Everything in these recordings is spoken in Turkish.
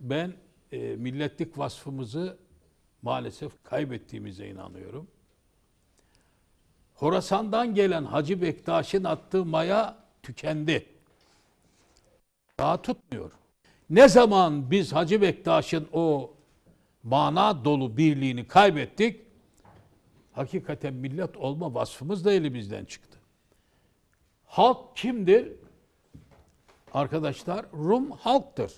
ben e, milletlik vasfımızı maalesef kaybettiğimize inanıyorum. Horasan'dan gelen Hacı Bektaş'ın attığı maya tükendi. Daha tutmuyor. Ne zaman biz Hacı Bektaş'ın o mana dolu birliğini kaybettik, hakikaten millet olma vasfımız da elimizden çıktı. Halk kimdir? Arkadaşlar Rum halktır.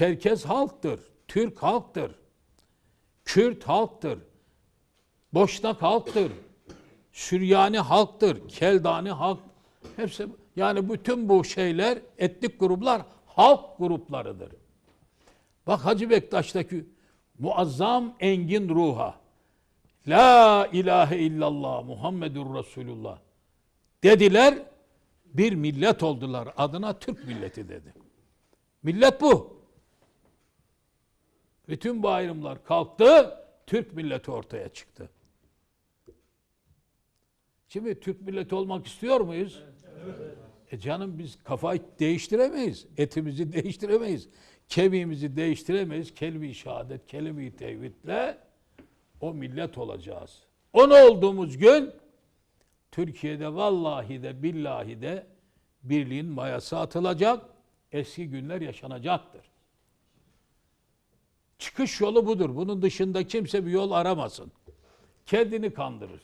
Çerkez halktır. Türk halktır. Kürt halktır. Boşnak halktır. Süryani halktır. Keldani halk. Hepsi yani bütün bu şeyler etnik gruplar halk gruplarıdır. Bak Hacı Bektaş'taki muazzam engin ruha. La ilahe illallah Muhammedur Resulullah dediler. Bir millet oldular. Adına Türk milleti dedi. Millet bu. Bütün bu kalktı. Türk milleti ortaya çıktı. Şimdi Türk milleti olmak istiyor muyuz? E canım biz kafayı değiştiremeyiz. Etimizi değiştiremeyiz. Kemiğimizi değiştiremeyiz. Kelime-i şehadet, kelime-i tevhidle o millet olacağız. Onu olduğumuz gün Türkiye'de vallahi de billahi de birliğin mayası atılacak. Eski günler yaşanacaktır. Çıkış yolu budur. Bunun dışında kimse bir yol aramasın. Kendini kandırır.